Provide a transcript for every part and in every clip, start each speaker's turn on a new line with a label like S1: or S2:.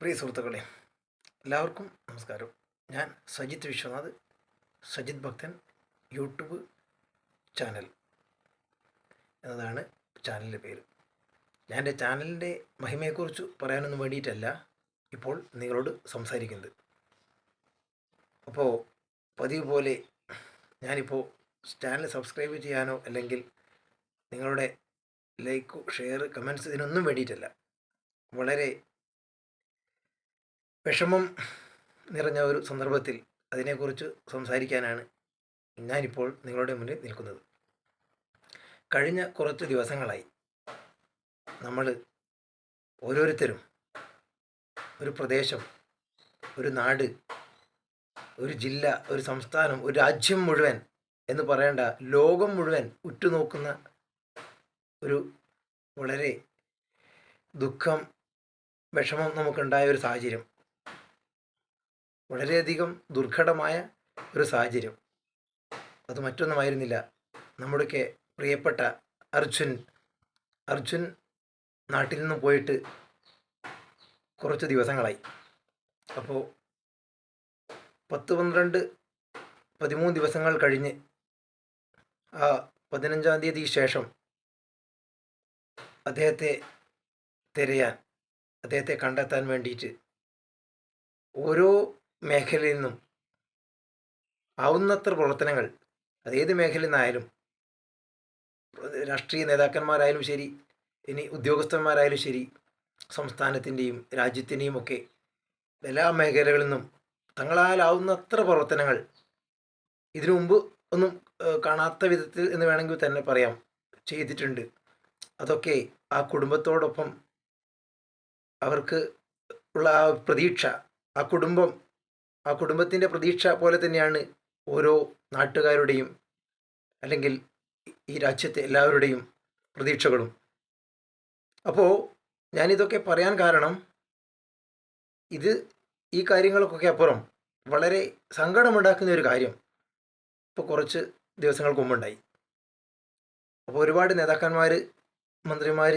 S1: പ്രിയ സുഹൃത്തുക്കളെ എല്ലാവർക്കും നമസ്കാരം. ഞാൻ സജിത് വിശ്വനാഥ് സജിത് ഭക്തൻ യൂട്യൂബ് ചാനൽ എന്നതാണ് ചാനലിന്റെ പേര്. ഞാൻ എന്റെ ചാനലിന്റെ മഹിമയെക്കുറിച്ച് പറയാനൊന്നും വേണ്ടിയിട്ടല്ല ഇപ്പോൾ നിങ്ങളോട് സംസാരിക്കുന്നത്. അപ്പോൾ പതിവ് പോലെ ഞാനിപ്പോൾ ചാനൽ സബ്സ്ക്രൈബ് ചെയ്യാനോ അല്ലെങ്കിൽ നിങ്ങളുടെ ലൈക്ക് ഷെയർ കമൻസ് ഇതിനൊന്നും വേണ്ടിയിട്ടല്ല. വളരെ വിഷമം നിറഞ്ഞ ഒരു സന്ദർഭത്തിൽ അതിനെക്കുറിച്ച് സംസാരിക്കാനാണ് ഞാനിപ്പോൾ നിങ്ങളുടെ മുന്നിൽ നിൽക്കുന്നത്. കഴിഞ്ഞ കുറച്ച് ദിവസങ്ങളായി നമ്മൾ ഓരോരുത്തരും ഒരു പ്രദേശം ഒരു നാട് ഒരു ജില്ല ഒരു സംസ്ഥാനം ഒരു രാജ്യം മുഴുവൻ എന്ന് പറയേണ്ട ലോകം മുഴുവൻ ഉറ്റുനോക്കുന്ന ഒരു വളരെ ദുഃഖം വിഷമം നമുക്കുണ്ടായ ഒരു സാഹചര്യം. വളരെയധികം ദുർഘടമായ ഒരു സാഹചര്യം. അത് മറ്റൊന്നുമായിരുന്നില്ല. നമ്മുടെയൊക്കെ പ്രിയപ്പെട്ട അർജുൻ. അർജുൻ നാട്ടിൽ നിന്ന് പോയിട്ട് കുറച്ച് ദിവസങ്ങളായി. അപ്പോൾ പത്ത് പന്ത്രണ്ട് പതിമൂന്ന് ദിവസങ്ങൾ കഴിഞ്ഞ് ആ പതിനഞ്ചാം തീയതി ശേഷം അദ്ദേഹത്തെ തിരയാൻ അദ്ദേഹത്തെ കണ്ടെത്താൻ വേണ്ടിയിട്ട് ഓരോ മേഖലയിൽ നിന്നും ആവുന്നത്ര പ്രവർത്തനങ്ങൾ അതേത് മേഖലയിൽ നിന്നായാലും രാഷ്ട്രീയ നേതാക്കന്മാരായാലും ശരി ഇനി ഉദ്യോഗസ്ഥന്മാരായാലും ശരി സംസ്ഥാനത്തിന്റെയും രാജ്യത്തിന്റെയും ഒക്കെ എല്ലാ മേഖലകളിൽ നിന്നും തങ്ങളാലാവുന്നത്ര പ്രവർത്തനങ്ങൾ ഇതിനു മുമ്പ് ഒന്നും കാണാത്ത വിധത്തിൽ എന്ന് വേണമെങ്കിൽ തന്നെ പറയാം ചെയ്തിട്ടുണ്ട്. അതൊക്കെ ആ കുടുംബത്തോടൊപ്പം അവർക്ക് ഉള്ള ആ പ്രതീക്ഷ ആ കുടുംബം ആ കുടുംബത്തിന്റെ പ്രതീക്ഷ പോലെ തന്നെയാണ് ഓരോ നാട്ടുകാരുടെയും അല്ലെങ്കിൽ ഈ രാജ്യത്തെ എല്ലാവരുടെയും പ്രതീക്ഷകളും. അപ്പോൾ ഞാനിതൊക്കെ പറയാൻ കാരണം ഇത് ഈ കാര്യങ്ങൾക്കൊക്കെ അപ്പുറം വളരെ സങ്കടമുണ്ടാക്കുന്ന ഒരു കാര്യം ഇപ്പോൾ കുറച്ച് ദിവസങ്ങൾക്ക് മുമ്പുണ്ടായി. അപ്പോൾ ഒരുപാട് നേതാക്കന്മാർ മന്ത്രിമാർ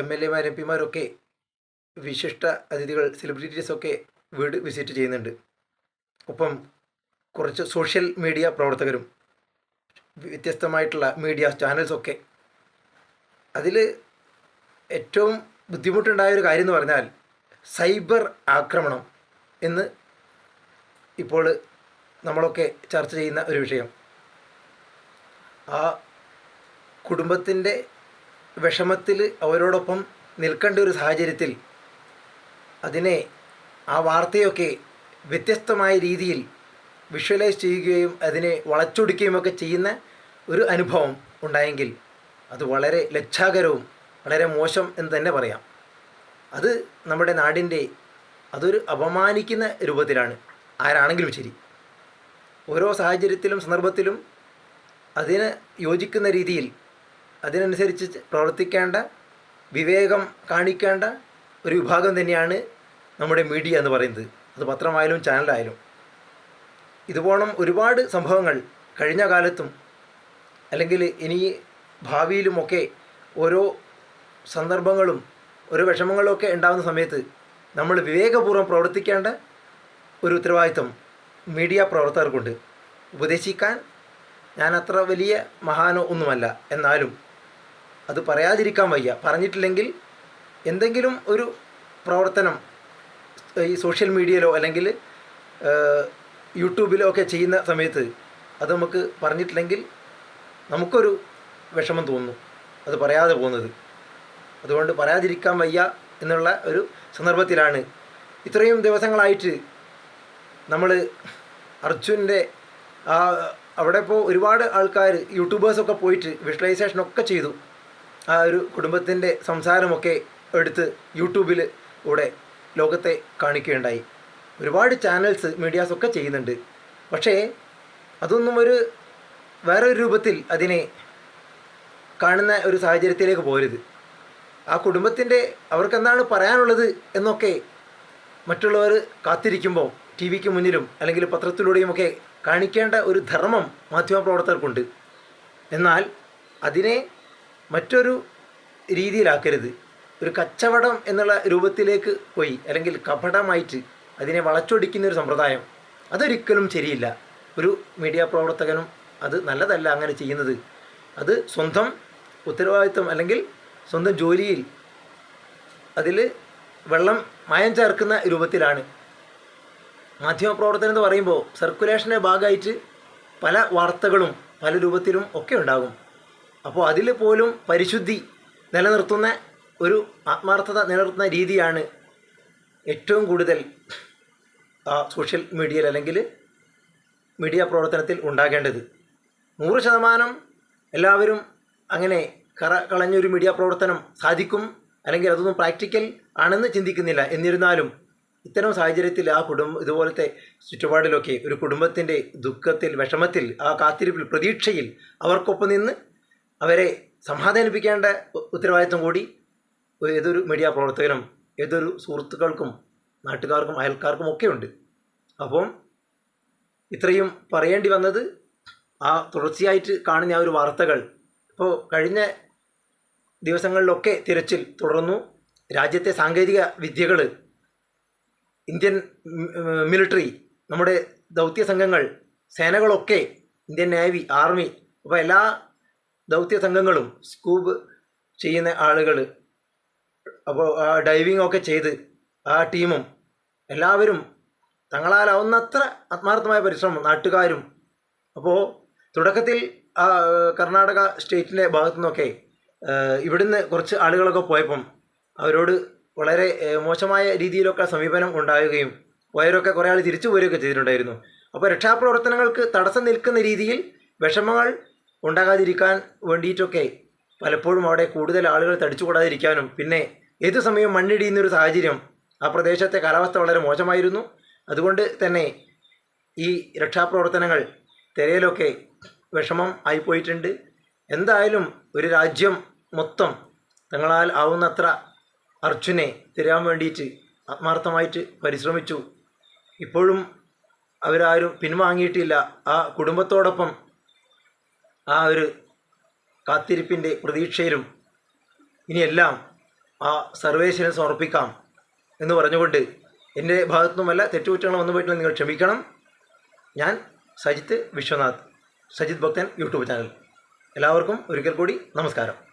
S1: എം എൽ എമാർ എം പിമാരൊക്കെ വിശിഷ്ട അതിഥികൾ സെലിബ്രിറ്റീസൊക്കെ വീട് വിസിറ്റ് ചെയ്യുന്നുണ്ട്. ഒപ്പം കുറച്ച് സോഷ്യൽ മീഡിയ പ്രവർത്തകരും വ്യത്യസ്തമായിട്ടുള്ള മീഡിയ ചാനൽസൊക്കെ അതിൽ ഏറ്റവും ബുദ്ധിമുട്ടുണ്ടായ ഒരു കാര്യം എന്ന് പറഞ്ഞാൽ സൈബർ ആക്രമണം എന്ന് ഇപ്പോൾ നമ്മളൊക്കെ ചർച്ച ചെയ്യുന്ന ഒരു വിഷയം. ആ കുടുംബത്തിന്റെ വിഷമത്തിൽ അവരോടൊപ്പം നിൽക്കേണ്ട ഒരു സാഹചര്യത്തിൽ അതിനെ ആ വാർത്തയൊക്കെ വ്യത്യസ്തമായ രീതിയിൽ വിഷ്വലൈസ് ചെയ്യുകയും അതിനെ വളച്ചൊടിക്കുകയും ഒക്കെ ചെയ്യുന്ന ഒരു അനുഭവം ഉണ്ടായെങ്കിൽ അത് വളരെ ലജ്ജാകരവും വളരെ മോശം എന്ന് തന്നെ പറയാം. അത് നമ്മുടെ നാടിന്റെ അതൊരു അപമാനിക്കുന്ന രൂപത്തിലാണ് ആരാണെങ്കിലും ശരി. ഓരോ സാഹചര്യത്തിലും സന്ദർഭത്തിലും അതിന് യോജിക്കുന്ന രീതിയിൽ അതിനനുസരിച്ച് പ്രവർത്തിക്കേണ്ട വിവേകം കാണിക്കേണ്ട ഒരു വിഭാഗം തന്നെയാണ് നമ്മുടെ മീഡിയ എന്ന് പറയുന്നത്. അത് പത്രമായാലും ചാനലായാലും ഇതുപോണം ഒരുപാട് സംഭവങ്ങൾ കഴിഞ്ഞ കാലത്തും അല്ലെങ്കിൽ ഇനി ഭാവിയിലുമൊക്കെ ഓരോ സന്ദർഭങ്ങളും ഓരോ വിഷമങ്ങളൊക്കെ ഉണ്ടാകുന്ന സമയത്ത് നമ്മൾ വിവേകപൂർവം പ്രവർത്തിക്കേണ്ട ഒരു ഉത്തരവാദിത്വം മീഡിയ പ്രവർത്തകർക്കുണ്ട്. ഉപദേശിക്കാൻ ഞാൻ അത്ര വലിയ മഹാനോ ഒന്നുമല്ല. എന്നാലും അത് പറയാതിരിക്കാൻ വയ്യ. പറഞ്ഞിട്ടില്ലെങ്കിൽ എന്തെങ്കിലും ഒരു പ്രവർത്തനം ഈ സോഷ്യൽ മീഡിയയിലോ അല്ലെങ്കിൽ യൂട്യൂബിലോ ഒക്കെ ചെയ്യുന്ന സമയത്ത് അത് നമുക്ക് പറഞ്ഞിട്ടില്ലെങ്കിൽ നമുക്കൊരു വിഷമം തോന്നുന്നു. അത് പറയാതെ പോകുന്നത്. അതുകൊണ്ട് പറയാതിരിക്കാൻ വയ്യ എന്നുള്ള ഒരു സന്ദർഭത്തിലാണ്. ഇത്രയും ദിവസങ്ങളായിട്ട് നമ്മൾ അർജുന്റെ ആ അവിടെ ഇപ്പോൾ ഒരുപാട് ആൾക്കാർ യൂട്യൂബേഴ്സൊക്കെ പോയിട്ട് വിഷ്വലൈസേഷനൊക്കെ ചെയ്തു. ആ ഒരു കുടുംബത്തിന്റെ സംസാരമൊക്കെ എടുത്ത് യൂട്യൂബിൽ കൂടെ ലോകത്തെ കാണിക്കുകയുണ്ടായി. ഒരുപാട് ചാനൽസ് മീഡിയാസൊക്കെ ചെയ്യുന്നുണ്ട്. പക്ഷേ അതൊന്നും ഒരു വേറൊരു രൂപത്തിൽ അതിനെ കാണുന്ന ഒരു സാഹചര്യത്തിലേക്ക് പോരുത്. ആ കുടുംബത്തിന്റെ അവർക്ക് എന്താണ് പറയാനുള്ളത് എന്നൊക്കെ മറ്റുള്ളവർ കാത്തിരിക്കുമ്പോൾ ടി വിക്ക് മുന്നിലും അല്ലെങ്കിൽ പത്രത്തിലൂടെയുമൊക്കെ കാണിക്കേണ്ട ഒരു ധർമ്മം മാധ്യമപ്രവർത്തകർക്കുണ്ട്. എന്നാൽ അതിനെ മറ്റൊരു രീതിയിലാക്കരുത്. ഒരു കച്ചവടം എന്നുള്ള രൂപത്തിലേക്ക് പോയി അല്ലെങ്കിൽ കപടമായിട്ട് അതിനെ വളച്ചൊടിക്കുന്ന ഒരു സമ്പ്രദായം അതൊരിക്കലും ശരിയില്ല. ഒരു മീഡിയ പ്രവർത്തകനും അത് നല്ലതല്ല അങ്ങനെ ചെയ്യുന്നത്. അത് സ്വന്തം ഉത്തരവാദിത്വം അല്ലെങ്കിൽ സ്വന്തം ജോലിയിൽ അതിൽ വെള്ളം മായം ചേർക്കുന്ന രൂപത്തിലാണ്. മാധ്യമപ്രവർത്തനം എന്ന് പറയുമ്പോൾ സർക്കുലേഷന്റെ ഭാഗമായിട്ട് പല വാർത്തകളും പല രൂപത്തിലും ഒക്കെ ഉണ്ടാകും. അപ്പോൾ അതിൽ പോലും പരിശുദ്ധി നിലനിർത്തുന്ന ഒരു ആത്മാർത്ഥത നിലനിർത്തുന്ന രീതിയാണ് ഏറ്റവും കൂടുതൽ സോഷ്യൽ മീഡിയയിൽ അല്ലെങ്കിൽ മീഡിയ പ്രവർത്തനത്തിൽ ഉണ്ടാകേണ്ടത്. നൂറ് ശതമാനം എല്ലാവരും അങ്ങനെ കറ കളഞ്ഞൊരു മീഡിയ പ്രവർത്തനം സാധിക്കും അല്ലെങ്കിൽ അതൊന്നും പ്രാക്ടിക്കൽ ആണെന്ന് ചിന്തിക്കുന്നില്ല. എന്നിരുന്നാലും ഇത്തരം സാഹചര്യത്തിൽ ആ കുടുംബം ഇതുപോലത്തെ ചുറ്റുപാടിലൊക്കെ ഒരു കുടുംബത്തിന്റെ ദുഃഖത്തിൽ വിഷമത്തിൽ ആ കാത്തിരിപ്പിൽ പ്രതീക്ഷയിൽ അവർക്കൊപ്പം നിന്ന് അവരെ സമാധാനിപ്പിക്കേണ്ട ഉത്തരവാദിത്വം കൂടി ഏതൊരു മീഡിയ പ്രവർത്തകനും ഏതൊരു സുഹൃത്തുക്കൾക്കും നാട്ടുകാർക്കും അയൽക്കാർക്കും ഒക്കെ ഉണ്ട്. അപ്പം ഇത്രയും പറയേണ്ടി വന്നത് ആ തുടർച്ചയായിട്ട് കാണുന്ന ആ ഒരു വാർത്തകൾ ഇപ്പോൾ കഴിഞ്ഞ ദിവസങ്ങളിലൊക്കെ തിരച്ചിൽ തുടർന്നു. രാജ്യത്തെ സാങ്കേതിക വിദ്യകൾ ഇന്ത്യൻ മിലിട്ടറി നമ്മുടെ ദൗത്യ സംഘങ്ങൾ സേനകളൊക്കെ ഇന്ത്യൻ നേവി ആർമി അപ്പോൾ എല്ലാ ദൗത്യ സംഘങ്ങളും സ്കൂബ് ചെയ്യുന്ന ആളുകൾ അപ്പോൾ ആ ഡൈവിംഗ് ഒക്കെ ചെയ്ത് ആ ടീമും എല്ലാവരും തങ്ങളാലാവുന്നത്ര ആത്മാർത്ഥമായ പരിശ്രമം നാട്ടുകാരും. അപ്പോൾ തുടക്കത്തിൽ ആ കർണാടക സ്റ്റേറ്റിന്റെ ഭാഗത്തു നിന്നൊക്കെ ഇവിടുന്ന് കുറച്ച് ആളുകളൊക്കെ പോയപ്പം അവരോട് വളരെ മോശമായ രീതിയിലൊക്കെ സമീപനം ഉണ്ടാവുകയും പോയവരൊക്കെ കുറേ ആൾ തിരിച്ചു പോരുകയൊക്കെ ചെയ്തിട്ടുണ്ടായിരുന്നു. അപ്പോൾ രക്ഷാപ്രവർത്തനങ്ങൾക്ക് തടസ്സം നിൽക്കുന്ന രീതിയിൽ വിഷമങ്ങൾ ഉണ്ടാകാതിരിക്കാൻ വേണ്ടിയിട്ടൊക്കെ പലപ്പോഴും അവിടെ കൂടുതൽ ആളുകൾ തടിച്ചുകൂടാതിരിക്കാനും പിന്നെ ഏതു സമയവും മണ്ണിടിയുന്നൊരു സാഹചര്യം ആ പ്രദേശത്തെ കാലാവസ്ഥ വളരെ മോശമായിരുന്നു. അതുകൊണ്ട് തന്നെ ഈ രക്ഷാപ്രവർത്തനങ്ങൾ തിരയിലൊക്കെ വിഷമം ആയിപ്പോയിട്ടുണ്ട്. എന്തായാലും ഒരു രാജ്യം മൊത്തം തങ്ങളാൽ ആവുന്നത്ര അർജുനെ തിരയാൻ വേണ്ടിയിട്ട് ആത്മാർത്ഥമായിട്ട് പരിശ്രമിച്ചു. ഇപ്പോഴും അവരാരും പിൻവാങ്ങിയിട്ടില്ല. ആ കുടുംബത്തോടൊപ്പം ആ ഒരു കാത്തിരിപ്പിന്റെ പ്രതീക്ഷയിലും ഇനിയെല്ലാം ആ സർവേശ്വരൻ സമർപ്പിക്കാം എന്ന് പറഞ്ഞുകൊണ്ട് എന്റെ ഭാഗത്തുനിന്നുമല്ല തെറ്റുകുറ്റങ്ങൾ വന്നു പോയിട്ടുള്ള നിങ്ങൾ ക്ഷമിക്കണം. ഞാൻ സജിത്ത് വിശ്വനാഥ് സജിത് ഭക്തൻ യൂട്യൂബ് ചാനൽ. എല്ലാവർക്കും ഒരിക്കൽ കൂടി നമസ്കാരം.